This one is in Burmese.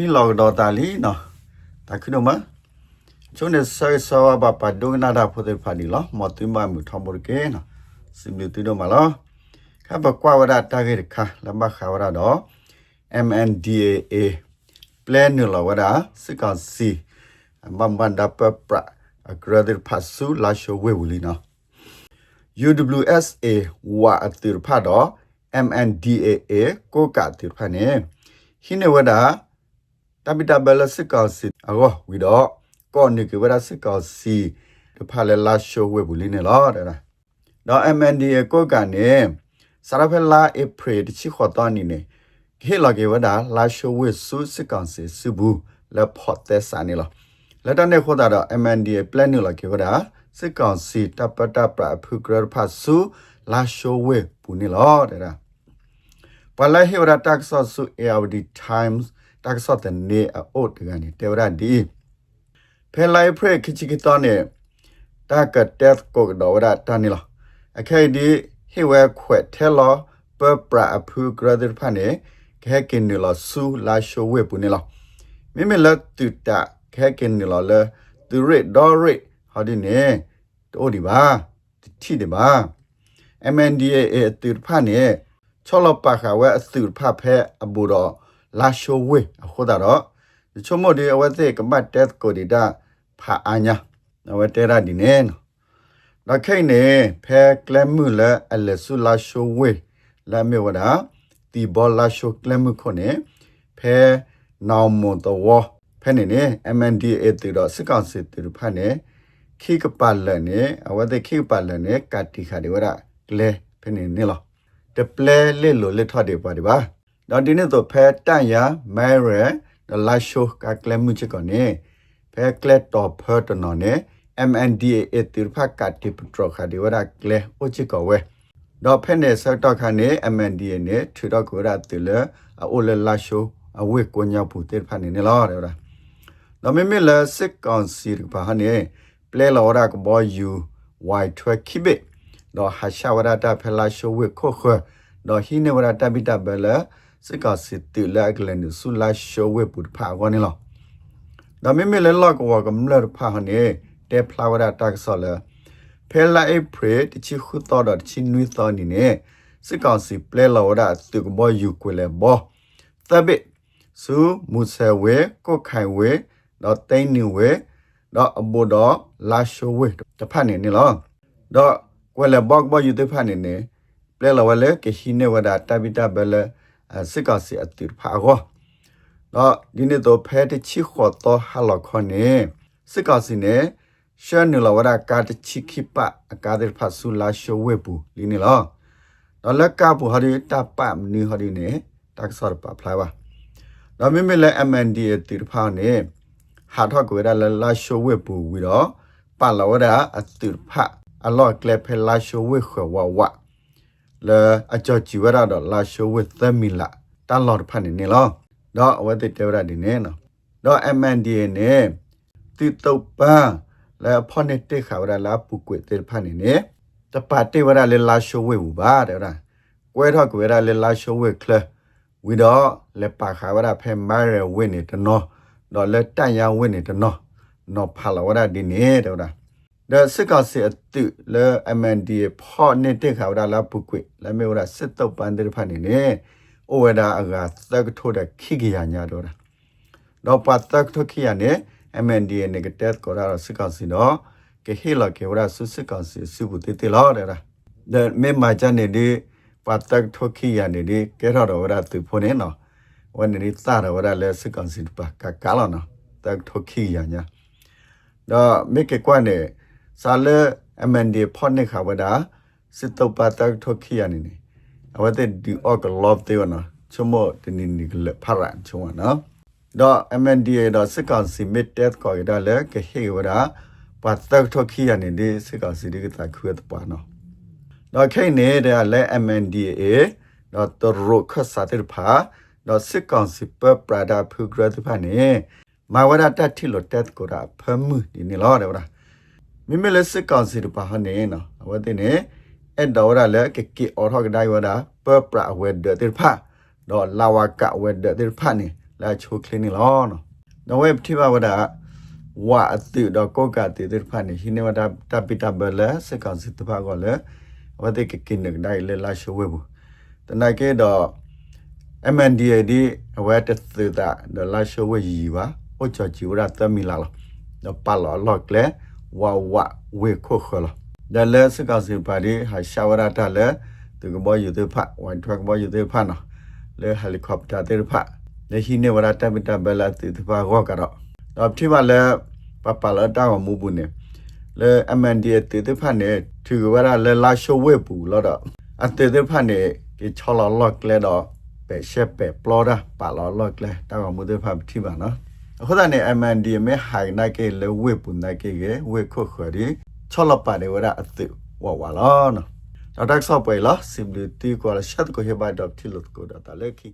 ခိလောကတော်တာလီနော်တာခုနမချုံနေဆောဆောဘပါဒုနာတာဖိုတဲ့ဖာဒီလောမတူမမှုထမရကေနော်စင်မြတူတော့မလားခဘကွာဝရတာကေခါလမခါဝရတော့ MNDAA plan နလဝရစကစီမမန်ဒပပရအဂရဒဖတ်ဆူလာရှိုဝေဝလီနော် UWSA ဝါအတိရဖတ်တော့ MNDAA ကိုကတိရဖတ်နေဟိနေဝဒ တပိတဘလစကောစီအကောဝီတော့ကောနိကဝဒစကောစီတဖလဲလာရှိုဝေဘူးလင်းနေလားတဲ့လားတော့ MNDAA ကိုကနေစရဖလာဧပြီတချီခေါ်တော့နေနေခေလကေဝဒလာရှိုဝေဆုစကောစီစုဘူးလဖော့တဲ့စာနေလားလက်တနဲ့ခေါ်တာတော့ MNDAA plan နေလားကေဝဒစစ်ကောင်စီတပတပဖုကရဖတ်စုလာရှိုဝေပူနေလားတဲ့လားပလာဟေဝရတက်ဆော့စု ARD Times တက်ဆော့တဲ့နေအိုတ်ကနေတေဝရဒီဖဲလိုက်ဖရခချီကတနေတကတက်ကိုဒေါ်ရတန်နီလားအခိုင်ဒီဟေဝဲခွက်ထဲလောပပရအဖုကရဒဖာနေခဲကင်နီလားဆူလာရှိုဝေပူနေလားမိမလက်တူတာခဲကင်နီလားလေသူရစ်ဒေါ်ရစ်ဟာဒီနေတိုးဒီပါတိဒီပါ MNDAA အတူဖာနေချောလပခါဝဲအတူဖဖဲအဘူတော့ လာရှိုဝေအခုဒါတော့ချမဒီအဝဲတဲ့ကမတ်တက်ကိုဒီတာဖာအညာအဝဲတဲရဒီနေနော်ခိနေဖဲကလမှုလဲအလဆူလာရှိုဝေလာမေဝဒါတီဘောလာရှိုကလမှုခုနေဖဲနောင်မွန်တော်ဖဲနေနေ MNDAA တူတော့စစ်ကောင်စစ်တူဖာနေခိကပလနဲ့အဝတဲ့ခိကပလနဲ့ကတိခါဒီဝရကလေဖနေနေလောတပလဲလေလိုလက်ထော်တယ်ပါဒီပါ တော့ဒီနေ့တော့ဖဲတန့်ရမဲရဒလာရှိုကကလမှုချကနေဖဲကလက်တော့ဖတ်နော်နေ MNDAA တိဖကတိပထရခါဒီဝရကလေအိုချကဝဲတော့ဖဲနေစတော့ခါနေ MNDAA နဲ့ထူတော့ကိုရတူလေအိုလလာရှိုအဝေကိုညာပူတေဖာနေနေလားတဲ့တော့မမေလစစ်ကောင်စီပါဟနေပလဲလောရကဘောယူဝိုင်ထွဲခိဘေတော့ဟာရှာဝရတာဖလာရှိုဝေခိုခတော့ဟိနေဝရတာဘိတာဘလ စစ်ကစစ်တူလာကလန်ဆူလာရှိုဝေပုဖာကောနေလောတော့မမေလလောကဝကမလဖာဟနေတေဖလာဝရတာကဆောလဖဲလာအေပရတချီခုတော်တော့ချီနွေတော်နေနေစစ်ကောင်စီပလဲလောရတူကဘောယူကွေလေဘောသဘိဆူမူဆဲဝေကိုခိုင်ဝေတော့တိန်နူဝေတော့အဘောတော့လာရှိုဝေတဖတ်နေနေလောတော့ကွယ်လဘော့ဘောယူတဖတ်နေနေပလဲလဝလဲကရှိနေဝဒတာဘီတာဘလ စစ်ကစီအတူဖာကောတော့ဒီနေ့တော့ဖဲတချီခေါ်တော့ဟာလခေါနေစစ်ကစီနေရှန်နလဝဒကာတချီခိပအကာဒဖတ်ဆူလာရှိုဝေပူလီနေလောတော့လက်ကပူဟာဒီတပမနီဟာဒီနေတက်ဆော့ပဖလာပါတော့မိမိလဲ MND တီဖာနေဟာထောက်ကွေရလလာရှိုဝေပူဝီတော့ပါလဝဒအတူဖာအလော့ကလဖလာရှိုဝေခဝဝ လဲအချောချီဝရတော့လာရှိုဝေသမီလာတန်လော်ဖာနေနေလောတော့အဝတ်တေဝရဒီနေနော်တော့ MNDA နေတိတုတ်ပန်းလဲဖောနေတေခါဝရလာပုကွေတေဖာနေနေတပါတေဝရလေလာရှိုဝေဘူးပါတဲ့လားကွဲထောက်ကွေရလေလာရှိုဝေခလဝီတော့လေပါခါဝရဖဲမိုင်ရဝင်းနေတနော်တော့လက်တန်ရဝင်းနေတနော်နော်ဖလာဝရဒီနေတဲ့လား ဒါစစ်ကစစ်အတုလဲ MNDA ဖော့နေတက်ခါဒါလာပုကွေလဲမေဝရစစ်တော့ပန်တဲ့ဖာနေနေဩဝဒအကသက်ထိုတဲ့ခိကရညာတော့တာတော့ပတ်သက်ထိုခိရနေ MNDA နေကတက်ကောရစစ်ကစီတော့ကဟေလာကေဝရစစ်စစ်ကစီစုဘူးတေတေလာရတာဒါမေမာချနေဒီပတ်သက်ထိုခိရနေဒီကဲရတော်ဝရသူဖုန်နေနော်ဝန်နေသရဝရလဲစစ်ကစီပါကကလာနော်တက်ထိုခိရညာတော့မေကေကွနဲ့ าะแต่ทกขี้อย่างเงี้ยดอไม่เกกว่าเนี่ยซาเลอแมนดีพอนในข่าวดาสิตปาตะทกขี้อย่างนี้เอาว่าแต่ดีออกลอบเตวเนาะชั่วโมงตนี่นี่ก็พารันชั่วเนาะดออแมนดีดอสึกกันสิมิเตตก็ได้แล้วก็เฮวดาปาตะทกขี้อย่างนี้ดิสึกกันสิดิก็ตะคุยตปาเนาะดอแค่นี้เด้อและ MNDA ดอตรุขสัตย์ผาတော့စစ်ကောင်စီပပရာဒါဖူဂရတဖာနေမာဝရတတ်ထီလိုတက်ကိုရာဖမှုဒီနေလောတယ်ဗလား မိမလက်စစ်ကောင်စီတပါဟနေနော်ဝတ်တဲ့နေအဲ့တော်ရလည်းကကီအော်ထောက်ဒိုင်ဝဒပပရာဝဲတဲ့တိဖာတော့လာဝကဝဲတဲ့တိဖာနေလာချိုကလင်းလောနော်တော့ဝဲတိပါဝဒဝါအတိတော့ကောကတိတဲ့ဖာနေဟိနေဝဒတပိတဘလစကစစ်တဖာကောလေဝဒကကိနကဒိုင်လေလာရှဝဲဘူးတနကေတော့ MNDA ဒီအဝဲတသတာဒလာရှဝဲရီပါဟိုချချီဝရသမီလာလောတော့ပါလောလောကလေ ဝါဝဝေခိုခလောဒါလဲစကစစ်ပါဒီဟာရှဝရတာလဲသူကဘောယူတဲ့ဖတ်ဝန်ထွက်ကဘောယူတဲ့ဖတ်နော်လဲဟယ်လီကော်ပတာတဲ့ဖတ်လေဟိနေဝရတပိတဘလာတိတဖာကောကတော့တော့ဖြစ်ပါလဲပပလာတာကမူဘူးနေလဲ MNDA တိတဖတ်နေသူကဝရလဲလာရှဝဲပူလောတော့အတေတဖတ်နေဒီချောလောလောကလေတော့ပဲရှက်ပဲပလော်ဒါပါလော်လော့ကလေတောင်မှုတဲ့ဖတ်တိပါနော်အ ခုတည်းနဲ့ MND မဲဟိုင်နိုင်ကေလေဝေပုန်နိုင်ကေဝေခုခွရီချောလပါနေဝရအသိဝဝလာနော်တော့တက်ဆော့ပွဲလား simply တီကွာရှတ်ကိုဟေဘတ်တော့တိလို့ကိုတော့တလည်းခိ